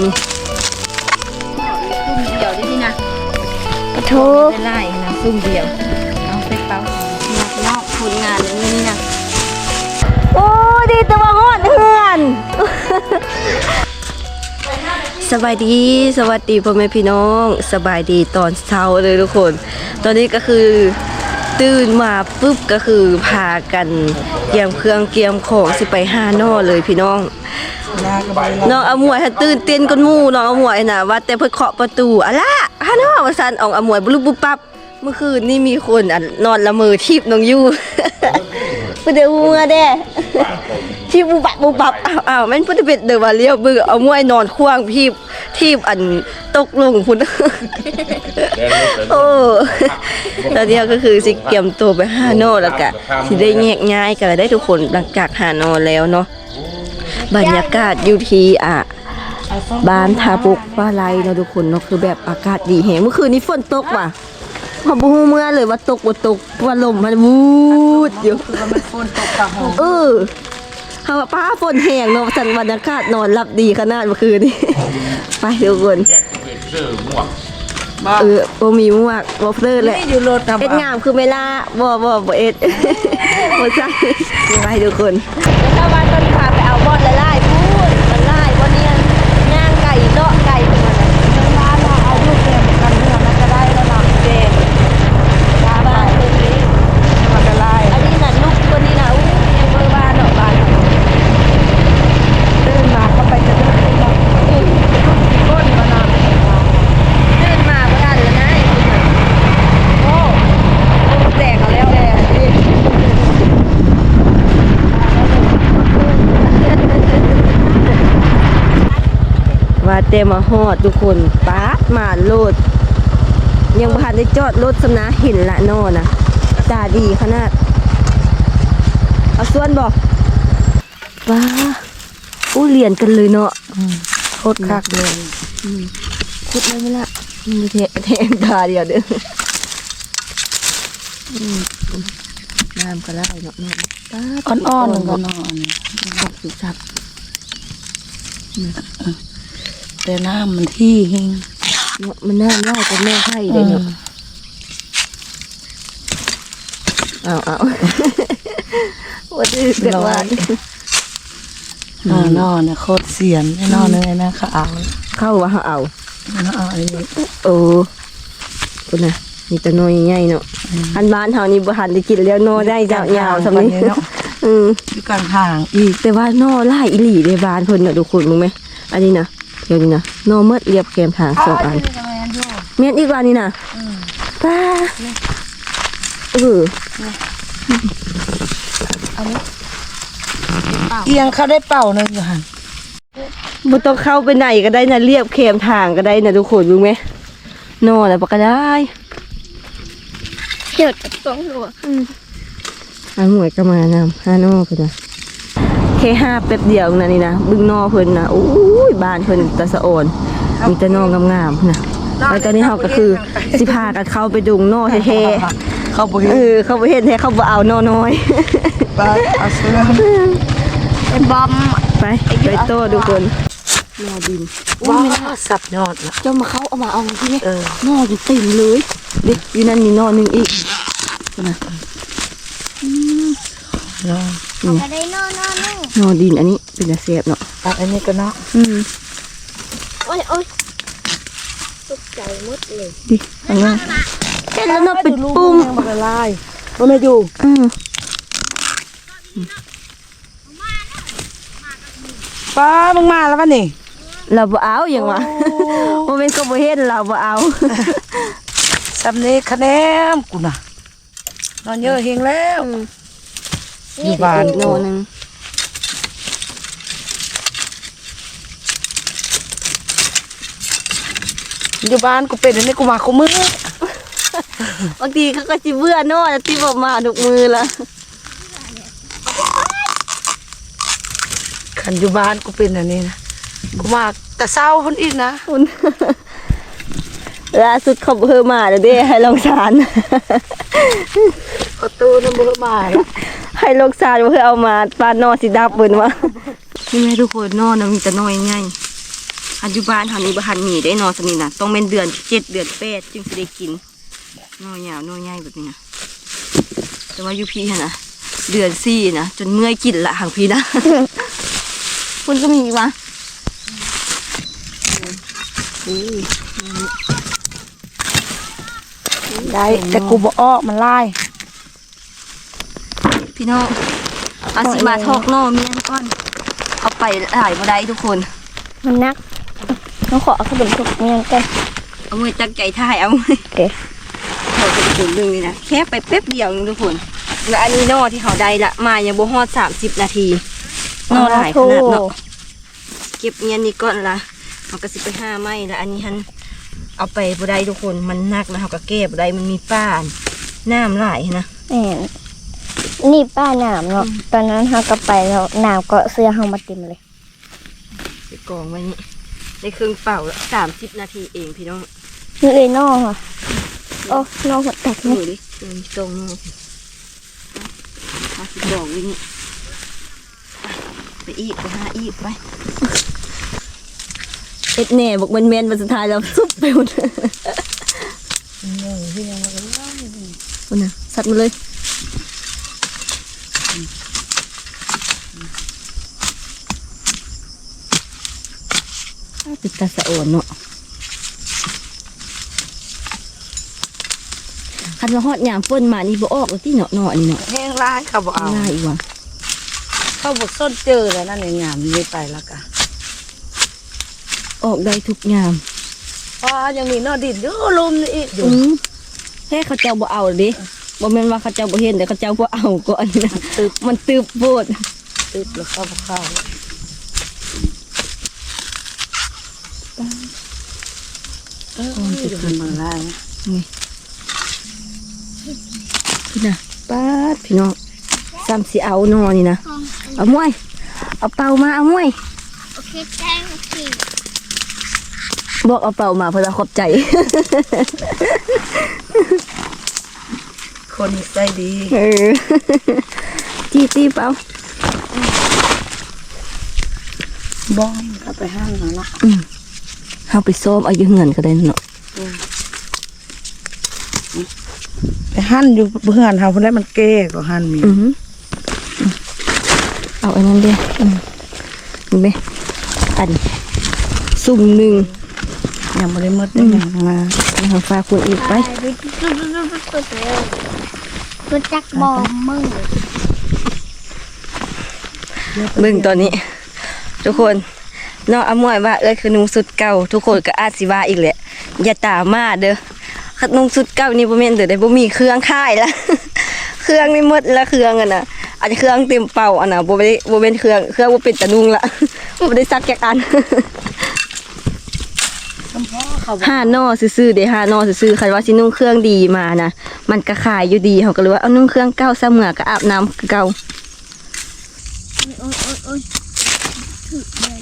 นี่ซุ่มเดียวได้ที่นะปะโถได้ไล่นะซุ่มเดียวเอาไปเป่าอยากนอกผลงานเลยนี่นะโอ้ดีแต่ว่าฮอดเฮือนสบายดีสวัสดีพ่อแม่พี่น้อง สบายดีตอนเช้าเลยทุกคน ตอนนี้ก็คือ ตื่นมาปุ๊บก็คือพากันเตรียมเครื่องเตรียมของสิไปห้านอเลยพี่น้องน้องอมวยหันตื่นเต้นก้นมู่น้องอมวยน่ะว่าแต่เพิ่นเคาะประตูอะล่ะฮานอว่าซั่นอองอมวยบุลุบบุบปับเมื่อคืนนี่มีคนนอนละเมอทิพน้องยู่ พิ่นเด้อเมื่อเด้ที่บุบปับบุบปับอ้าวอ้าวแม่นพิ่นเป็นเด้อว่าเลี้ยวเบิ่งเอามวยนอนขว้างพีบทีบอันตกลงพุ่นโอ้ตอนนี้ก็คือสิเกี่ยมตัวไปห้านอแล้วก็สิได้แยกย้ายกันได้ทุกคนหลังจากหานอแล้วเนาะบรรยากาศอยู่ที่อะบ้านทาปุกป้าไรเนาะทุกคนเนาะคือแบบอากาศดีแฮงเมื่อคืนนี้ฝนตกว่ะ พอบูฮู้เมื่อเลยว่าตกว่าตกว่าลมมันวูดอยู่คือว่ามันฝนตกกะหอมเออเขาว่าป้าฝนแห้งเนาะสันบรรยากาศนอนหลับดีขนาดเมื่อคืนนี้ ไปทุกคนเออบ่มีมวกบ่เฟลอแหละนี่อยู่รถนะเอ็ดงามคือเมล่าบ่บ่บ่เอ็ดบ่ใช่ไปทุกคนชาวบ้านตอนนี้พาไปเอาบอลละลายพูดละลายวันนี้ย่างไก่เลาะไก่ขึ้นมาเลยบ้านเราเอาลูกแกมกันเนื้อมันก็ได้แล้วเนาะเด็กบ้านบ้านตัวนี้ มันก็ไล่ อันนี้น่ะลูกตัวนี้น่ะอู้ยังเบอร์บ้านเนาะบ้านเนาะ ตื่นมาก็ไปจะเดินขึ้นมาก้นมานอน ตื่นมาบ่ทันแล้วนะไอ้คุณน่ะโอ้โอ้แตกเอาแล้วแหละนี่ ว่า แต่มาฮอดทุกคนปาดมาโลด ยังบ่ทันได้จอดรถสนะห็นละนอนะตาดีขนาด เอาส่วนบอกว้าอู้เรียนกันเลยเนาะโคตรคักเลยคุดเลยไหมล่ะมีเทแทงตาเดียวเด้อน้ำก็ไล่เนาะเนาะอ่อนๆก็นอนขอบสุดสับ แต่น้ำมันที่หิงเนาะมันน่าไล่กับแม่ให้เลยเนาะเอาเอาว่าดื้อกันว่าอ่านอนเนี่ยโคตรเสียนแน่นอนเลยนะเขาเอาเข้าว่าเอาเอาเอาอันนี้โอ้คุณน่ะมีแต่น้อยใหญ่เนาะอันบ้านเฮานี่บ่ทันได้กินแล้วนอได้ยาวๆสำนี้เนาะอืมอยู่กลางทางอีกแต่ว่านอหลายอีหลีในบ้านเพิ่นน่ะทุกคนมึงไหมอันนี้นะ เดี๋ยวนี้นะนอเมดเรียบแกมทางสองอันเมียนอีกว่านี่นะป้าเออเอียงเขาได้เป่าหนึ่งอยู่หันบ่ต้องเข้าไปไหนก็ได้นะเรียบแคมทางก็ได้นะทุกคนรู้ไหมนอแล้วปะก็ได้เกี่ยวกับสองหัวอาหมวยก็มานำห้านอเพิ่นนะ แค่ห้าแป๊บเดียวนะนี่นะบึงนอเพิ่นนะอู้ยบ้านเพิ่นตะสะโอนมีแต่นองามๆพุ่นนะแล้วตอนนี้เฮาก็คือสิพากันเข้าไปดุงนอแท้ๆเขาบอกเออเขาไปเห็นแท้เขาบ่เอานอน้อยไปเอาเสื้อไอ้บอมไปไปโต้ทุกคนนอดินว้าวสับยอดละเจ้ามาเข้าเอามาเอาที่นี่เออนออยู่เต็มเลยเด็กอยู่นั่นมีนอหนึ่งอีกนะเนาะเอาไปได้นอนนอนนอนนอดินอันนี้เป็นตาเสียบเนาะเอาอันนี้ก็เนาะอืมโอ้ยโอ้ยตกใจหมดเลยดิเอาไงเห็นแล้วเนาะเป็นปุ่มมันก็ไล่มันไม่อยู่อืมป้ามึงมาแล้วป่ะนี่เราบ่เอาอย่างวะโมเป็นก็บ่เห็นเราบ่เอาสำเนีคะแนนกูน่ะนอนเยอะเฮงแล้ว อยู่บ้านนกูอหนึงอยู่บ้านกูเป็นอันนี้กูมากูมือบางทีเขาก็สิเบื่อนอแล้วที่บ่มาทุกมือละขันอยู่บ้านกูเป็นอันนี้นะกูมาแต่เศร้าคนอีกนะคุณล่าสุดเขาเพิ่มมาแล้วเด้ให้ลองสารประตูนั่นเบื่อมาแล้ว ให้ลองสารเพื่อเอามาปานนอสิดับเบิ่นวะนี่แม่ทุกคนนอนนะมีแต่น้อยไงปัจจุบันทางนี้บ่ทันมีได้นอนสนิทนะต้องเป็นเดือนเจ็ดเดือนแปดจึงจะได้กินนอยาวน้อยใหญ่แบบนี้นะแต่ว่าอยู่พี่หั่นนะเดือนสี่นะจนเมื่อยกินละหางพี่นะคุณก็มีวะได้แต่กูบ่ออกมันลาย พี่น้องเอาสิมาทอกนอเมียนก่อน เอาไปหลายบ่ได้ทุกคน มันนักน้องขอเอาขนมถูกเมียนกันเอามือจักใจถ่ายเอามือโอเคเราจะไปถึงเรื่องนี้นะแค่ไปแป๊บเดียวนึงทุกคนแล้วอันนี้นอที่เขาได้ละมายังบ่ฮอดสามสิบนาทีนอหลายขนาดเนาะเก็บเงียนนี้ก่อนละมันก็สิไปห้าไม้แล้วอันนี้ฮันเอาไปบ่ได้ทุกคนมันหนักแล้วเขาก็เก็บบ่ได้มันมีป้านน้ำหลายนะแม่ นนี่ป้าหนามเนาะตอนนั้นเราก็ไปแล้วหนามก็เสื้อเฮามาเต็มเลยไปกองไว้นี่ได้ครึ่งเปล่าสามสิบนาทีเองพี่น้องนี่เลยนอกค่ะโอ้นอกหัวแตกดูนี่ดิเดินตรงนู้นมาสิดอกวินี่ไปอีกไปหาอีกไปเอ็ดแหน่บอกมันแมนวันสุดท้ายแล้วซุบไปหมดเลยคนน่ะสัตว์มาเลย ติดตาสะโอนเนาะคันว่าฮอดยามฝนมานี่บ่ออกแล้วที่เนาะเนาะนี่เนาะแห้งลายเขาบ่เอาง่ายอีกว่ะเขาบ่ส้นเจอแล้วนั่นเองงามนี่ไปแล้วกะออกได้ทุกยามอ๋อยังมีนอดินอยู่ลมนี่อีกอยู่อืมแค่เขาเจ้าบ่เอาเดิบ่แม่นว่าเขาเจ้าบ่เห็นแต่เขาเจ้าบ่เอาก็อันนี้นะตึบมันตึบโพดตึบแล้วเข้าบ่เข้า เอออยู่มันมาลายพี่นะป๊าพี่น้องซ้ำสิเอานอนี่นะ เอามวย เอาเป่ามา เอามวย โอเคแจ้งโอเคบอกเอาเป่ามาเพื่อจะขอบใจ คนนิสัยดีเออจีจีเป่าบ้องเข้าไปห้างแล้วนะ เอาไปซ้อมเอาอยู่เงินก็ได้เนาะไปหั่นอยู่เพื่อนเฮาเพิ่นได้มันแก่ก็หั่นมีอือหือเอาอันนั้นเด้อืมเห็นไหมอันสุ่มหนึ่งยังบ่ได้หมดได้หยังมาทางฟ้าคุณอีกไปรู้จักบอมมึงเบิ่งตอนนี้ ทุกคน น้องอมวยว่าเอ้ยคือนุ่งสุดเก่าทุกคนก็อาจสิว่าอีกแหละอย่าตามมาเด้อคัดนุ่งสุดเก่านี่บ่แม่นเด้อได้บ่มีเครื่องค่ายละเครื่องนี่หมดละเครื่องอะนะอาจจะเครื่องเต็มเป่าอะนะบ่ได้บ่เป็นเครื่องเครื่องบ่เป็นตะนุ่งละบ่ได้ซักแกกอันเขาบ่ห้านอซื่อๆเด้ห้านอซื่อๆคันว่าสินุ่งเครื่องดีมานะมันก็ขายอยู่ดีเขาก็เลยว่าเอานุ่งเครื่องเก่าซะเหมือก็อาบน้ำคือเก่าโอ้ยโอ้ยโอ้ย ถึกเลย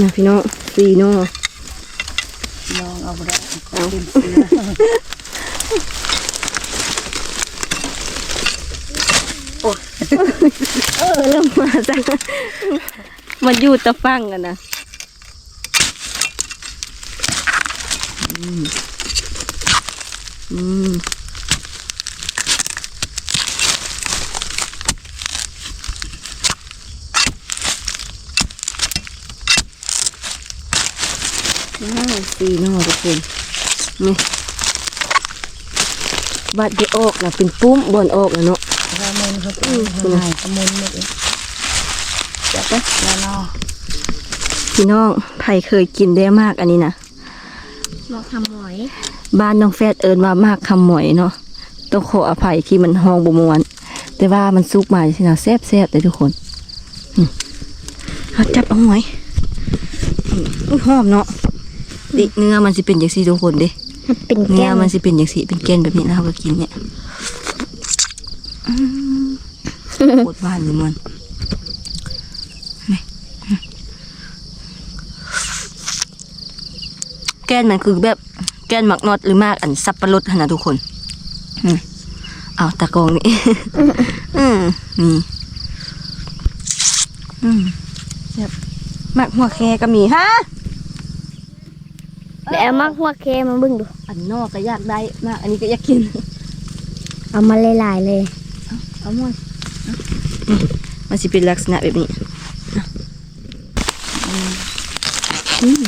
นะพี่น้องสีน้อลองเอาได้เอากินเออเริ่มมาจ้ะมันอยู่ตะฟังกันนะอืมอืม ว้าวสีนอทุกคนนี่บัดได้ออกนะเป็นปุ้มบอนออกแล้วเนาะขมุนเขาอือขมุนขมุนหมดเลยจับไปแล้วเนาะพี่น้องไผ่เคยกินได้มากอันนี้นะบอกทำหมอย บ้านน้องแฟดเอิญว่ามากคำหมอยเนาะต้องขออภัยที่มันห้องบมวน แต่ว่ามันซุกมาที่นาแซ่บแซ่บเลยทุกคนอืมเอาจับเอาหมอยอืมอุ้ยหอมเนาะ ดิเนื้อมันสิเป็นอย่างสีทุกคนเดิมันเป็นเนื้แก้อวมันสิเป็นอย่างสีเป็นแกนแบบนี้แล้วเราก็กินเนี่ยอืมโคตรหวานเลยมันนี่แกนมันคือแบบแกนหมักนอดหรือมากอันสับปะรดหั่นนะทุกคนอืมเอาตะกองนี่ อืมนี่อืมแซ่บหมักหัวแคก็มีฮะ แล้วเอามักหัวเคมาเบิ่งดู อันนอกก็อยากได้มากอันนี้ก็อยากกิน เอามาหลายๆเลย เอาหมดมันสิเป็นลักษณะแบบนี้อืม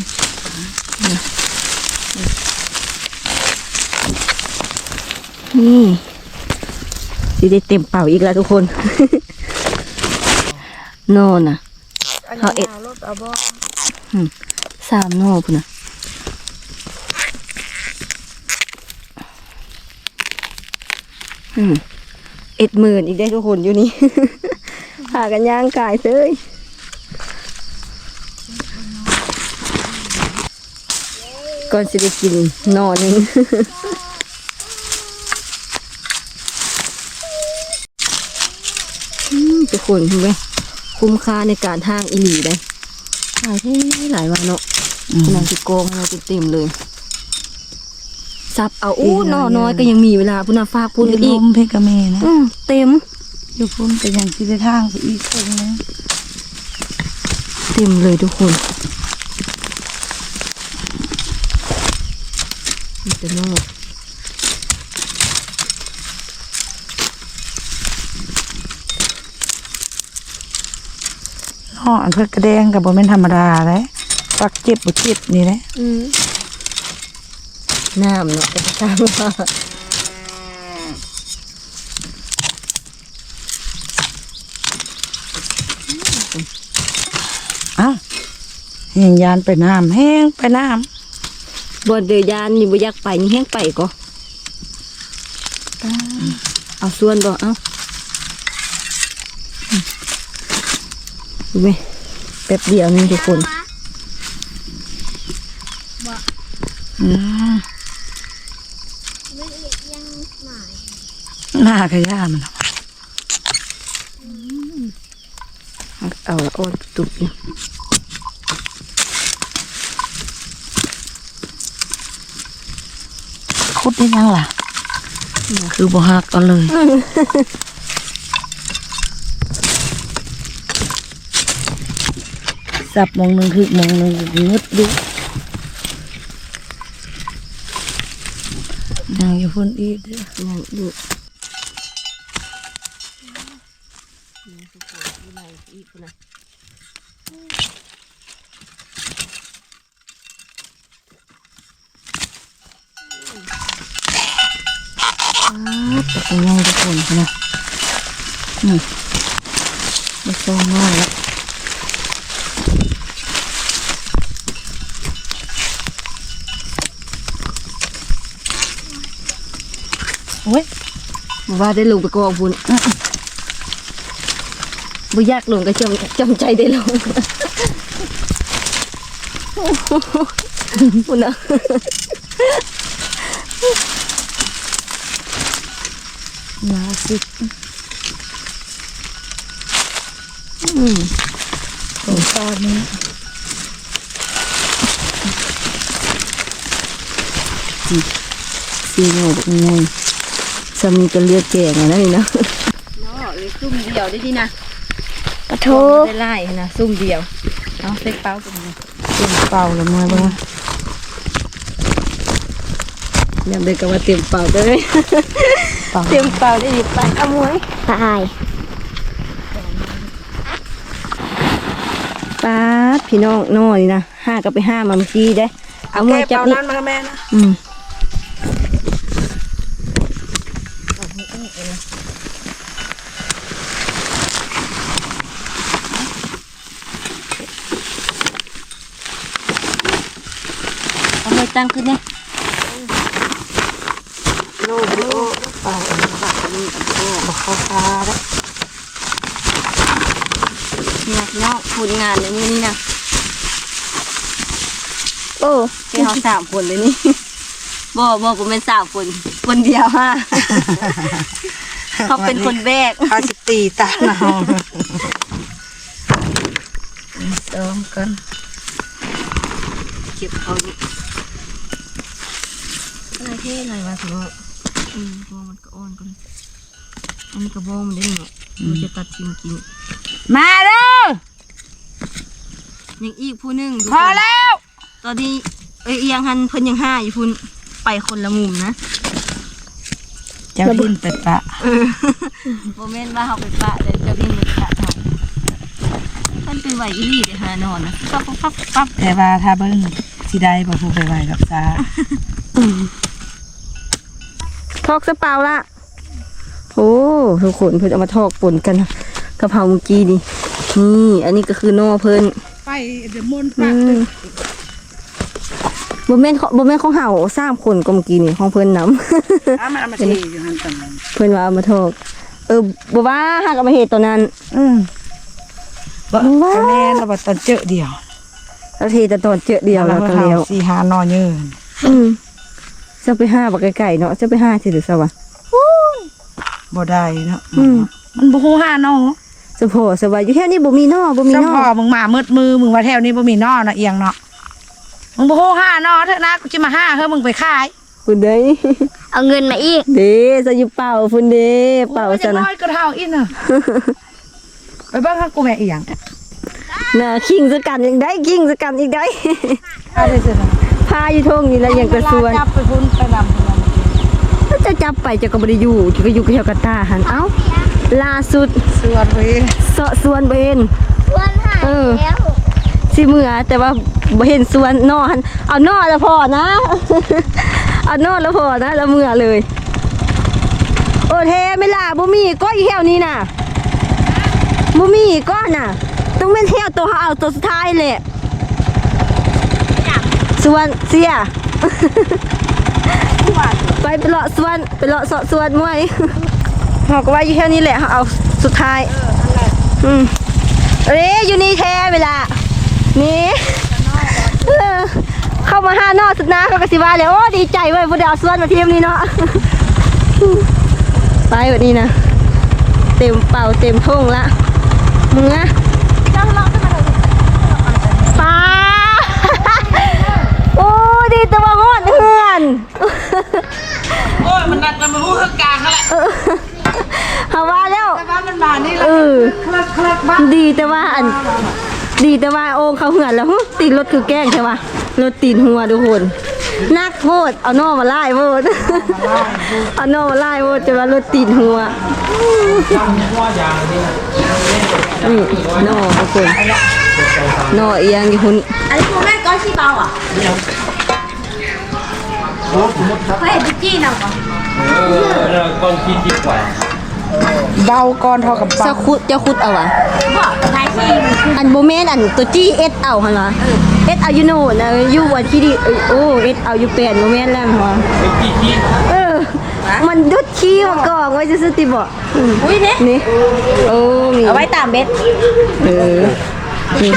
นี่สิได้เต็มเป่าอีกแล้วทุกคน นอนอะเอาเอ็ดรถเอาบ่สามนอพุ่นนะอืม เอ็ดหมื่นอีกได้ทุกคนอยู่นี่หากันย่างกายเลยก่อนสิได้กินนอนนึงอืมทุกคนเห็นไหมคุ้มค่าในการทางอีหลีได้หลายที่หลายวันเนาะขนาดที่โกงเราเต็มๆเลย สับเอาอู้นอน้อยก็ยังมีเวลาพุ่นนาฟ้าพุ่นลอีกมเพกะเมนะอืมเต็มอยู่พุ่นก็ยังสิได้ทางไปอีกคนนึงเต็มเลยทุกคนมีแต่นอกห่ออันเพื่อกระแดงกับบ่แม่นธรรมดาเลยปักเจ็บบ่เจ็บนี่แหละอืม น้ำเนาะก็จะทำว่าเอ้าแห้งยานไปน้ำแห้งไปน้บนเดือยานนี่บ่อยากไปนี่แห้งไปก็เอาส่วนบ่เอาอืมดูไหมแป๊บเดียวนี่ทุกคนำอืม หน้ากระยามันเอาละโอ้ยตุกคุดได้ยังล่ะ คือบ่ฮักกันเลยสับมองหนึ่งคือมองหนึ่งงึดดู นางอยู่พุ่นอีกเด้อยังอยู่ตกง่ายทุกคนนะอืมไม่โซ่ง่ายแล้วโอ้ย บอก ว่าได้ลงไปกองบุญบ่อยากลงก็จำจำใจได้ลงบุญนะนาสิกอืมสงสารนี้สีเงาแบบไง สามีก็เลือดแกงอะนะนี่นะเนาะเลยซุ่มเดียวได้ดีนะปะโทได้ไล่นะซุ่มเดียวเอาเล็กเป้าตรงนี้เป็นเป่าแล้วมาบ้างยังเดินกันว่าเตรียมเป่าได้ไหมเป่าเตรียมเป่าได้ดีไปเอามวยตายป้าดพี่น้องน้อยนะห้าก็ไปห้ามาเมื่อกี้ได้เอามวยจับนี่นั้นมาแม่นะอืมเอามวย ตั้งขึ้นเนี่ยโลกโลกเป่าบอกเขาคาแล้วเนี่ยพี่น้องผลงานในมือนี้นะโอ้ที่เขาสามคนเลยนี่บ่บ่ผมเป็นสามคนคนเดียวฮะเขาเป็นคนแบกเขาจะตีตาเราซ้อมกันเก็บเขาอยู่ อะไรเท่อะไรวะถือว่าอืมบอมันก็อ่อนกันอันนี้ก็บอมันได้เนาะมันจะตัดจริงกิน มาเด้อยังอีกผู้หนึงทุกพคอนแล้ว ตอนนี้เอ้ยเอียงหันเพิ่นยังห้าอยู่พุ่นไปคนละมุมนะเจ้าดินเป็ดปะเออโมเมนต์ว่าเฮาไปปะเลยเจ้าพี่มันปะเฮาเพิ่นเป็นไหวอีหลีเด้อหานอนนะปั๊บปั๊บปั๊บปั๊บแต่ว่าถ้าเบิ้งสิได้บ่ผู้ไปไหวกับซา ทอกสเปล่าละโอ้ทุกคนเพิ่นเอามาทอกปนกันกะเพราเมื่อกี้นี่นี่อันนี้ก็คือนอเพิ่นไปเดี๋ยวมนต์อืปากมบ่แม่นของบ่แม่นของเฮาสามคนก็เมื่อกี้นี่ของเพิ่นนำอะมันเอามาเทอยู่หั่นตอนนั้นเพิ่นว่าเอามาทอกเออบ่ว่าหากเอามาเฮ็ดตอนนั้น อืมบ่ว้าวก็แม่นแล้วบ่ตอนเจอเดียวแล้วเทแต่ตอนเจอเดียวแล้วก็เฮาแล้วสี่หานอยืนอืม จะไปห้าบักไก่ๆเนาะจะไปห้าสิหรือสวะบ่ได้เนาะอืมมันบ่ฮู้หานอสะโพสวะอยู่แถวนี้บ่มีนอบ่มีซันอพอมึงมามืดมือมึงว่าแถวนี้บ่มีนอนะเอียงเนาะมึงบ่ฮู้หานอเถอะนะกูสิมาหาเฮ้อมึงไปขายคุณเด้ยเอาเงินมาอีก เด้จะอยู่เป่าคุณเด้เป่าโอ้ยซะจะนะน้อยก็เท่าอีน่ะไปเบิ่งข้างกูแม่เอียง น่ะคิงสกันยังได้คิงสกันอีกได้พาได้ซื่อนะพาอยู่ทงนี่แล้วยังกระสวนจับไปพุ่นไปนำพุ่นนำจะจับไปจะก็บ่ได้อยู่จะก็อยู่กับเฮากาตาหันเอ้าล่าสุดส่วนเว้ยเสาะสวนบ่เห็นวันหายเออแล้วสิเมื่อแต่ว่าบ่เห็นสวนนอหันเอานอแล้วพอนะเอานอแล้วพอนะแล้วเมื่อเลย โอ้เทไม่ล่ะบ่มีก้อนอีแถวนี้น่ะบ่มีก้อนน่ะ ต้องเป็นแถวตัวเขาเอาตัวสุดท้ายแหละสวนเสียไปไปเลาะสวนไปเลาะเสาะสวนมวยเขาก็ว่าอยู่แค่นี้แหละเขาเอาสุดท้ายอืมเอ้ยอยู่นี่แท้เวลานี่เออเข้ามาห้านอกสุดนะเขาก็สิว่าเลยโอ้ดีใจเว้ยผู้ดาวสวนมาเทียมนี้เนาะไปแบบนี้นะ เต็มเป่าเต็มทุ่งละมึงอะป้า โอ้ดีแต่ว่าฮอดเฮือนโอ้ยมันนัดกันมาพูดข้างกลางนั่นแหละเออเฮาว่าแล้วแต่ว่ามันมานี่เอแล้วอคลักคลักบ้านดีแต่ว่าอัน ดีแต่ว่าโอ่งเขาเหือนแล้วหึตีนรถคือแกล้งใช่ปะรถตีนหัวทุกคนนักโทษเอานอมาไล่โวดเอานอมาไล่โวดจะว่ารถตีนหัวนี่นอทุกคนนอเอียงอยู่หุ่นอันนี้คุณแม่ก้อนชีเบาอะ เขาเห็นตุ๊จี้หน่อยก่อน con chi chi quả เบาก่อนเท่ากับเบาจะคุดจะคุดเอาอะบอกท้ายชีมันคืออันโบแมนอันตัวจี้เอสเอาหันวะเอสเอาอยู่โน่นะอยู่วันที่ดีโอ้เอสเอาอยู่แปดโบแมนแล้วหัวเออมันดุดขี้มาก่องไว้จะซื้อติบอกอุ้ยเนี่ยนี่โอ้มีเอาไว้ตามเบ็ดเออ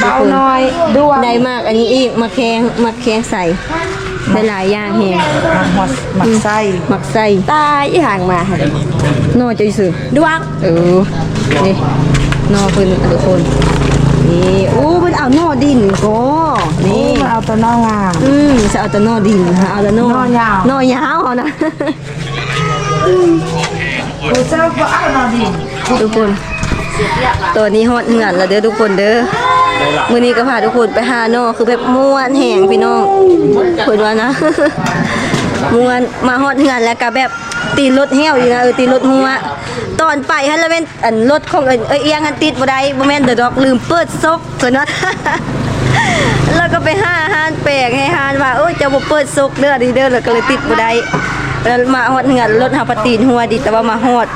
เบานหน่อยด้วงได้มากอันนี้อีกมาแข้งมาแข้งใส่ ได้หลายอย่างแฮงหมักหมักไส้หมักใส่ตายอีห่างมานอจะซื้อดวงเออนี่นอเพิ่นทุกคนนี่โอ้เพิ่นเอานอดินก็นี่นี่ มันเอาตัวน้องงาม อืมจะเอาแต่นอดินนะคะเอาแต่นอนอยาว นอยาวเอานะ กูเจ้าก็เอานอนดิทุกคน ตัวนี้ฮอดเหงือนแล้วเด้อทุกคนเด้อ มื้อนี้ก็พาทุกคนไปหาน้อคือแบบม่วนแหงพี่น้องเพิ่นว่านะม่วนมาฮอดเงือนแล้วก็แบบตีรถเหี่ยวอยู่นะเออตีรถหัวตอนไปฮันแล้วแม่นอันรถของเอิ้นเอ้ยเอียงหันติดบ่ได้บ่แม่นเดอะดอกลืมเปิดซบเพิ่นว่าแล้วก็ไปหาอาหารแปลกให้อาหารว่าโอ้ยเจะบ่เปิดซกเด้อดีเด้อแล้วก็เลยติดบ่ได้แล้วมาฮอดเงือนรถหาปตีนหัวดีแต่ว่ามาฮอด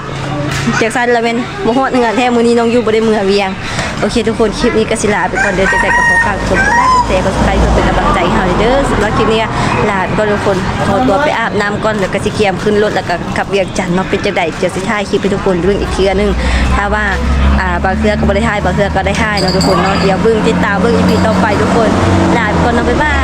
จากสั้นแล้วเป็นโมโหเงินแท้มือนี้น้องอยู่บ่ได้มือเวียง โอเค ทุกคนคลิปนี้ก็สิลาไปก่อนเดินใจกับขอฝากกดไลค์กดแชร์กดซับสไครต์เพื่อเป็นกำลังใจให้เฮาเด้อสำหรับคลิปนี้ลาไปก่อนทุกคนขอตัวไปอาบน้ำก่อนแล้วก็สิเกียมขึ้นรถแล้วก็ขับเวียงจันทน์เนาะเป็นจังได๋จะสิท้ายคลิปให้ทุกคนเบิ่งอีกเทื่อนึงถ้าว่าอ่าบางเทื่อก็บ่ได้ถ่ายบางเทื่อก็ได้ถ่ายเนาะทุกคนเนาะเดี๋ยวเบิ่งติดตามเบิ่งอีพีต่อไปทุกคนลาไปก่อนเนาะบ๊ายบาย